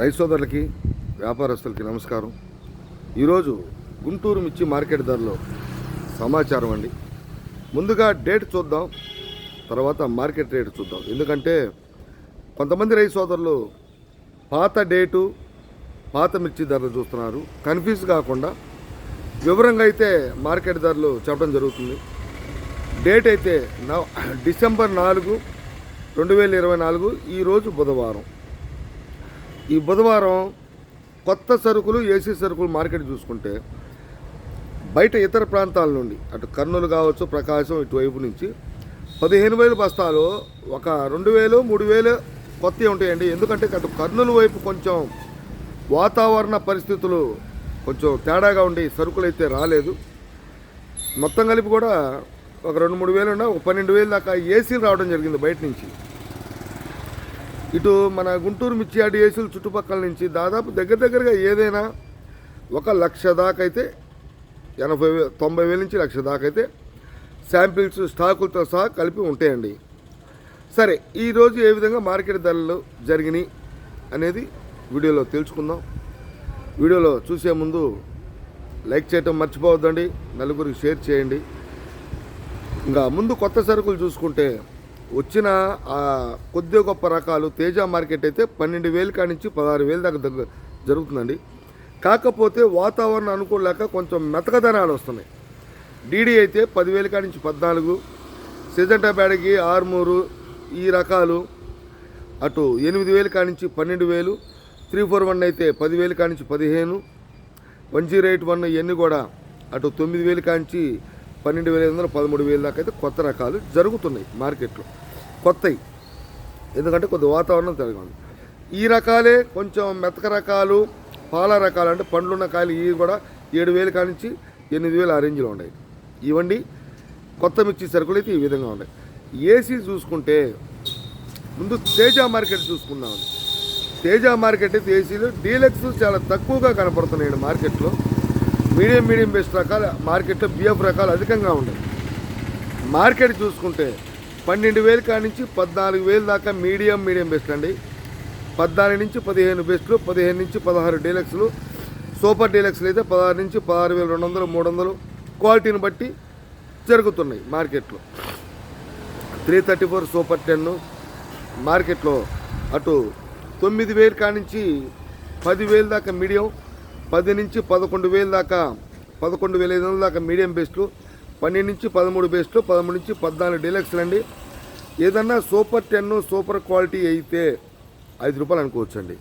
రైతు సోదరులకి వ్యాపారస్తులకి నమస్కారం. ఈరోజు గుంటూరు మిర్చి మార్కెట్ ధరలో సమాచారం అండి. ముందుగా డేట్ చూద్దాం తర్వాత మార్కెట్ రేట్ చూద్దాం. ఎందుకంటే కొంతమంది రైతు సోదరులు పాత డేటు పాత మిర్చి ధరలు చూస్తున్నారు. కన్ఫ్యూజ్ కాకుండా వివరంగా అయితే మార్కెట్ ధరలు చెప్పడం జరుగుతుంది. డేట్ అయితే నవ డిసెంబర్ నాలుగు రెండు వేల ఇరవై నాలుగు ఈరోజు బుధవారం. ఈ బుధవారం కొత్త సరుకులు ఏసీ సరుకులు మార్కెట్ చూసుకుంటే బయట ఇతర ప్రాంతాల నుండి అటు కర్నూలు కావచ్చు ప్రకాశం ఇటువైపు నుంచి పదిహేను వేలు బస్తాలు ఒక రెండు వేలు మూడు వేలు కొత్తవి ఉంటాయండి. ఎందుకంటే అటు కర్నూలు వైపు కొంచెం వాతావరణ పరిస్థితులు కొంచెం తేడాగా ఉండి సరుకులు అయితే రాలేదు. మొత్తం కలిపి కూడా ఒక రెండు మూడు వేలు ఉన్నా ఒక పన్నెండు వేలు దాకా ఏసీలు రావడం జరిగింది బయట నుంచి. ఇటు మన గుంటూరు మిర్చియాడి ఏసీలు చుట్టుపక్కల నుంచి దాదాపు దగ్గర దగ్గరగా ఏదైనా ఒక లక్ష దాకైతే అయితే ఎనభై వే తొంభై వేల నుంచి లక్ష దాకా అయితే శాంపిల్స్ స్టాకులతో సహా కలిపి ఉంటాయండి. సరే ఈరోజు ఏ విధంగా మార్కెట్ ధరలు జరిగినాయి అనేది వీడియోలో తెలుసుకుందాం. వీడియోలో చూసే ముందు లైక్ చేయటం మర్చిపోవద్దండి నలుగురికి షేర్ చేయండి. ఇంకా ముందు కొత్త సరుకులు చూసుకుంటే వచ్చిన కొద్ది గొప్ప రకాలు తేజ మార్కెట్ అయితే పన్నెండు వేలు కాడి నుంచి పదహారు వేలు దాకా దగ్గర జరుగుతుందండి. కాకపోతే వాతావరణం అనుకోలేక కొంచెం మెతకదనాలు వస్తున్నాయి. డీడీ అయితే పదివేలు కాడి నుంచి పద్నాలుగు సిజంటా బ్యాడ్కి ఆర్మూరు ఈ రకాలు అటు ఎనిమిది వేలు కానించి నుంచి పన్నెండు వేలు త్రీ ఫోర్ వన్ అయితే పదివేలు కాడి నుంచి పదిహేను వన్ జీరో ఎయిట్ వన్ ఇవన్నీ కూడా అటు తొమ్మిది వేలు కానించి పన్నెండు వేల ఐదు వందలు పదమూడు వేల దాకా అయితే కొత్త రకాలు జరుగుతున్నాయి మార్కెట్లో. కొత్తవి ఎందుకంటే కొద్ది వాతావరణం తిరగా ఉంది ఈ రకాలే కొంచెం మెతక రకాలు పాల రకాలు అంటే పండ్లున్న కాయలు ఇవి కూడా ఏడు వేలు కానించి ఎనిమిది వేలు ఆ రేంజ్లో ఉన్నాయి. ఇవ్వండి కొత్త మిర్చి సరుకులు అయితే ఈ విధంగా ఉన్నాయి. ఏసీ చూసుకుంటే ముందు తేజ మార్కెట్ చూసుకుందాం తేజ మార్కెట్ అయితే ఏసీలు డీలక్స్ చాలా తక్కువగా కనపడుతున్నాయి మార్కెట్లో. మీడియం మీడియం బెస్ట్ రకాలు మార్కెట్లో బిఎఫ్ రకాలు అధికంగా ఉన్నాయి మార్కెట్ చూసుకుంటే పన్నెండు వేలు కాడి నుంచి పద్నాలుగు వేలు దాకా మీడియం మీడియం బెస్ట్ అండి. పద్నాలుగు నుంచి పదిహేను బెస్ట్లు పదిహేను నుంచి పదహారు డీలక్స్లు సూపర్ డీలక్స్లు అయితే పదహారు నుంచి పదహారు వేలు రెండు వందలు మూడు వందలు క్వాలిటీని బట్టి జరుగుతున్నాయి మార్కెట్లో. Three thirty four super ten మార్కెట్లో అటు తొమ్మిది వేలు కానించి పదివేలు దాకా మీడియం పది నుంచి పదకొండు వేలు దాకా పదకొండు వేల ఐదు వందల దాకా మీడియం బెస్ట్లు పన్నెండు నుంచి పదమూడు బెస్ట్లు పదమూడు నుంచి పద్నాలుగు డీలక్స్లు అండి ఏదన్నా సూపర్ టెన్ సూపర్ క్వాలిటీ అయితే ఐదు రూపాయలు అనుకోవచ్చండి.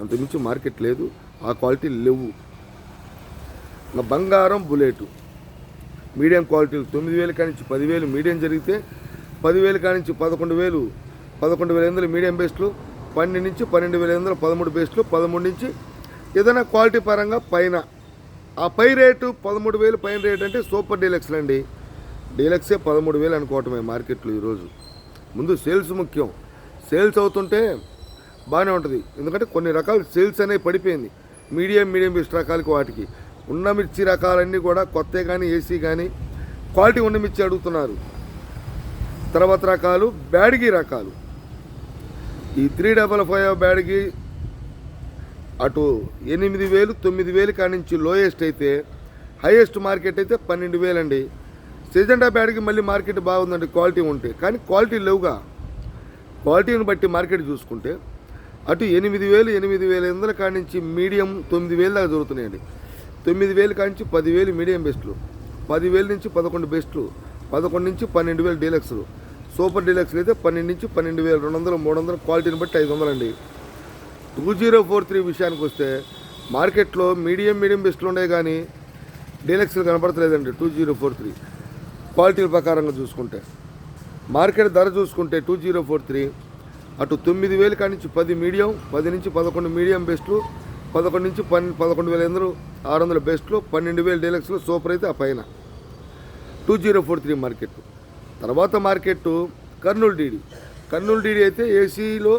అంతకుమించి మార్కెట్ లేదు ఆ క్వాలిటీ లేవు. బంగారం బుల్లెట్. మీడియం క్వాలిటీలు తొమ్మిది వేలు కానించి పదివేలు మీడియం జరిగితే పదివేలు కానించి పదకొండు వేలు పదకొండు వేల ఎనిమిది మీడియం బెస్ట్లు పన్నెండు నుంచి పన్నెండు వేల ఎనిమిది పదమూడు బేస్లు పదమూడు నుంచి ఏదైనా క్వాలిటీ పరంగా పైన. ఆ పై రేటు పదమూడు వేలు పైన రేట్ అంటే సూపర్ డీలక్స్లు అండి డీలక్సే పదమూడు వేలు అనుకోవటమే మార్కెట్లో ఈరోజు. ముందు సేల్స్ ముఖ్యం. సేల్స్ అవుతుంటే బాగానే ఉంటుంది. ఎందుకంటే కొన్ని రకాల సేల్స్ అనేవి పడిపోయింది. మీడియం మీడియం బెస్ట్ రకాలకి వాటికి. ఉన్న మిర్చి రకాలన్నీ కూడా కొత్త కానీ ఏసీ కానీ క్వాలిటీ ఉన్న మిర్చి అడుగుతున్నారు. తర్వాత రకాలు బ్యాడ్గి రకాలు. ఈ త్రీ డబల్ ఫైవ్ బ్యాడ్గి అటు ఎనిమిది వేలు తొమ్మిది వేలు కానించి లోయెస్ట్ అయితే హైయెస్ట్ మార్కెట్ అయితే పన్నెండు వేలండి. సిజెండా బ్యాడ్కి మళ్ళీ మార్కెట్ బాగుందండి క్వాలిటీ ఉంటే. కానీ క్వాలిటీ లేవుగా. క్వాలిటీని బట్టి మార్కెట్ చూసుకుంటే అటు ఎనిమిది వేలు ఎనిమిది వేల ఎనిమిది కానించి మీడియం తొమ్మిది వేలు దాకా దొరుకుతున్నాయండి. తొమ్మిది వేలు కానించి పదివేలు మీడియం బెస్ట్లు. పదివేల నుంచి పదకొండు బెస్ట్లు. పదకొండు నుంచి పన్నెండు వేలు డీలక్స్లు. సూపర్ డీలక్స్లు అయితే పన్నెండు నుంచి పన్నెండు వేలు రెండు వందలు మూడు వందలు క్వాలిటీని బట్టి ఐదు వందలండి. టూ జీరో ఫోర్ త్రీ విషయానికి వస్తే మార్కెట్లో మీడియం మీడియం బెస్ట్లు ఉన్నాయి కానీ డీలక్స్లు కనపడతలేదండి టూ జీరో ఫోర్ త్రీ. క్వాలిటీల ప్రకారంగా చూసుకుంటే. మార్కెట్ ధర చూసుకుంటే టూ జీరో ఫోర్ త్రీ అటు తొమ్మిది వేలు కానించి నుంచి పది మీడియం పది నుంచి పదకొండు మీడియం బెస్ట్లు పదకొండు నుంచి పన్ పదకొండు వేల ఎనిమిది ఆరు వందల బెస్ట్లు పన్నెండు వేలు డీలక్స్లు సూపర్ అయితే ఆ పైన. Two zero four three market. తర్వాత market Kurnool DD. Kurnool DD అయితే ఏసీలో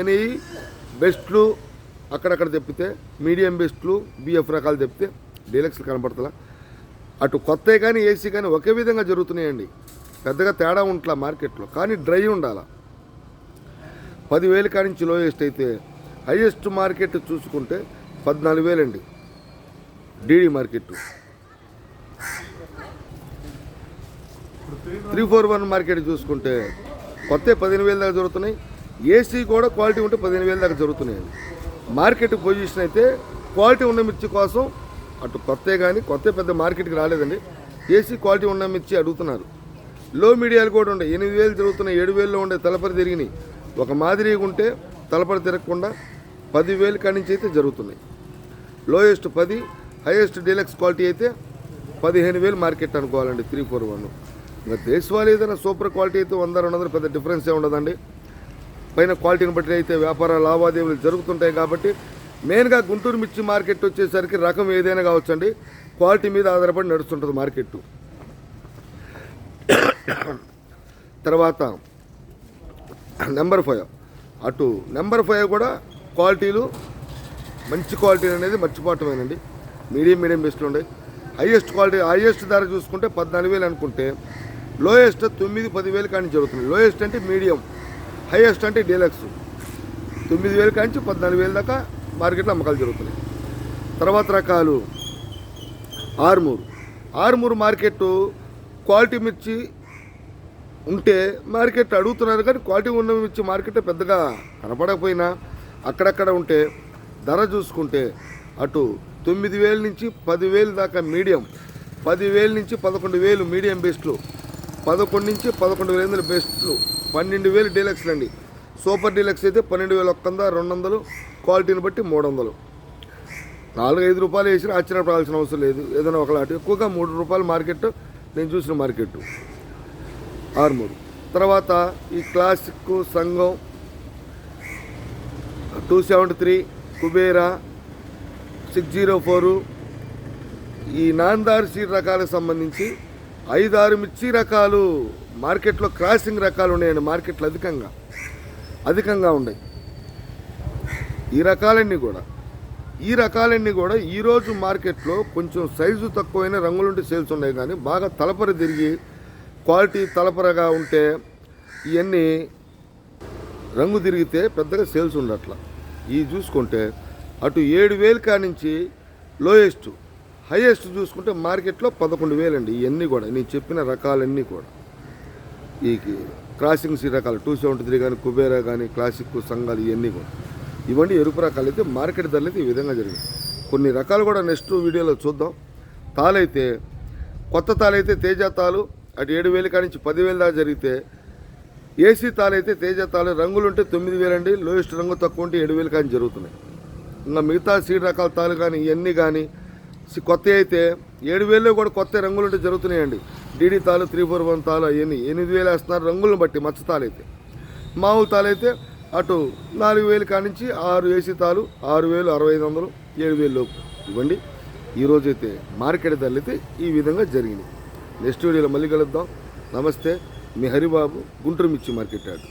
ఎనయి బెస్ట్లు అక్కడక్కడ తెప్పితే మీడియం బెస్ట్లు బిఎఫ్ రకాలు తెప్పితే డీలక్స్లు కనపడతలా. అటు కొత్త కానీ ఏసీ కానీ ఒకే విధంగా జరుగుతున్నాయండి. పెద్దగా తేడా ఉంట్లా మార్కెట్లో. కానీ డ్రై ఉండాల. పదివేలు కానించి లోయెస్ట్ అయితే హైయెస్ట్ మార్కెట్ చూసుకుంటే పద్నాలుగు వేలండి DD market three four one market చూసుకుంటే కొత్త పదిహేను వేల దాకా జరుగుతున్నాయి. ఏసీ కూడా క్వాలిటీ ఉంటే పదిహేను వేల దాకా జరుగుతున్నాయి మార్కెట్ పొజిషన్ అయితే క్వాలిటీ ఉన్న మిర్చి కోసం అటు కొత్త కానీ కొత్త పెద్ద మార్కెట్కి రాలేదండి. ఏసీ క్వాలిటీ ఉన్న మిర్చి అడుగుతున్నారు. లో మీడియాలు కూడా ఉండే. ఎనిమిది వేలు జరుగుతున్నాయి ఏడు వేల్లో ఉండే తలపరి తిరిగినాయి. ఒక మాదిరిగా ఉంటే తలపరి తిరగకుండా పదివేలు కాడి నుంచి అయితే జరుగుతున్నాయి. లోయెస్ట్ పది హైయెస్ట్ డీలక్స్ క్వాలిటీ అయితే పదిహేను వేలు మార్కెట్ అనుకోవాలండి త్రీ ఫోర్ వన్ ఇంకా దేశవాళీ ఏదైనా సూపర్ క్వాలిటీ అయితే వంద రెండు వందలు పెద్ద డిఫరెన్స్ ఏ ఉండదండి. పైన క్వాలిటీని బట్టి అయితే వ్యాపార లావాదేవీలు జరుగుతుంటాయి కాబట్టి మెయిన్గా గుంటూరు మిర్చి మార్కెట్ వచ్చేసరికి రకం ఏదైనా కావచ్చండి. క్వాలిటీ మీద ఆధారపడి నడుస్తుంటుంది మార్కెట్ తర్వాత నెంబర్ ఫైవ్. అటు నెంబర్ ఫైవ్ కూడా క్వాలిటీలు మంచి క్వాలిటీ అనేది మర్చిపోవటమేనండి. మీడియం మీడియం బెస్ట్లు ఉండే. హైయెస్ట్ క్వాలిటీ హైయెస్ట్ ధర చూసుకుంటే పద్నాలుగు వేలు అనుకుంటే లోయెస్ట్ తొమ్మిది పదివేలు కానీ జరుగుతుంది. లోయెస్ట్ అంటే మీడియం. హైయెస్ట్ అంటే డీలక్స్. తొమ్మిది వేలు కాంచి పద్నాలుగు వేలు దాకా మార్కెట్లో అమ్మకాలు జరుగుతున్నాయి. తర్వాత రకాలు ఆర్మూరు. ఆర్మూరు మార్కెట్ క్వాలిటీ మిర్చి ఉంటే మార్కెట్ అడుగుతున్నారు కానీ క్వాలిటీ ఉన్న మిర్చి మార్కెట్ పెద్దగా కనపడకపోయినా అక్కడక్కడ ఉంటే ధర చూసుకుంటే అటు తొమ్మిది వేల నుంచి పదివేలు దాకా మీడియం పదివేల నుంచి పదకొండు వేలు మీడియం బెస్ట్లు పదకొండు నుంచి పదకొండు వేల బెస్ట్లు పన్నెండు వేలు డీలక్స్లు అండి. సూపర్ డీలక్స్ అయితే పన్నెండు వేల ఒక్క రెండు వందలు. క్వాలిటీని బట్టి మూడు వందలు. నాలుగు ఐదు రూపాయలు వేసినా ఆశ్చర్యపడాల్సిన అవసరం లేదు. ఏదైనా ఒకలాంటి ఎక్కువగా మూడు రూపాయలు మార్కెట్ నేను చూసిన మార్కెట్. ఆర్మూరు. తర్వాత ఈ క్లాసిక్ సంఘం two seventy three Kubera six zero four. ఈ నాందార్ సీడ్ రకాలకు సంబంధించి ఐదు ఆరు మిర్చి రకాలు మార్కెట్లో క్రాసింగ్ రకాలు ఉన్నాయండి మార్కెట్లో అధికంగా అధికంగా ఉన్నాయి. ఈ రకాలన్నీ కూడా ఈ రకాలన్నీ కూడా ఈరోజు మార్కెట్లో కొంచెం సైజు తక్కువైన రంగులుంటే సేల్స్ ఉన్నాయి కానీ బాగా తలపర తిరిగి క్వాలిటీ తలపరగా ఉంటే ఇవన్నీ రంగు తిరిగితే పెద్దగా సేల్స్ ఉండట్ల. ఈ చూసుకుంటే అటు ఏడు వేలు కానించి లోయెస్ట్ హైయెస్ట్ చూసుకుంటే మార్కెట్లో పదకొండు వేలండి ఇవన్నీ కూడా. నేను చెప్పిన రకాలన్నీ కూడా. ఈ క్రాసింగ్ సీ రకాలు టూ సెవెంటీ త్రీ కానీ కుబేరా కానీ క్లాసిక్ సంఘాలు ఇవన్నీ కూడా. ఇవన్నీ ఎరుపు రకాలు అయితే మార్కెట్ ధరలు అయితే ఈ విధంగా జరిగింది కొన్ని రకాలు కూడా నెక్స్ట్ వీడియోలో చూద్దాం. తాలైతే కొత్త తాలైతే తేజ తాలు అటు ఏడు వేలు కానించి పదివేలు దాకా జరిగితే ఏసీ తాలైతే తేజ తాలు రంగులు ఉంటే తొమ్మిది వేలండి లోయెస్ట్ రంగు తక్కువ ఉంటే ఏడు వేలు కానీ జరుగుతున్నాయి. ఇంకా మిగతా సీడ్ రకాల తాలు కానీ ఇవన్నీ కానీ కొత్త అయితే ఏడు వేలలో కూడా కొత్త రంగులు ఉంటే జరుగుతున్నాయండి. డీడీ తాలు త్రీ ఫోర్ వన్ తాలు అవన్నీ ఎనిమిది వేలు వేస్తున్నారు. రంగులను బట్టి మచ్చ తాలైతే మామూలు తాలైతే అటు నాలుగు వేలు కానించి ఆరు ఏసీ తాలు ఆరు వేలు అరవై ఐదు వందలు ఏడు వేలు లోపు ఇవ్వండి. ఈరోజు అయితే మార్కెట్ ధరలు అయితే ఈ విధంగా జరిగింది నెక్స్ట్ వీడియోలో మళ్ళీ కలుద్దాం. నమస్తే. మీ హరిబాబు గుంటూరు మిర్చి మార్కెట్ యార్డ్.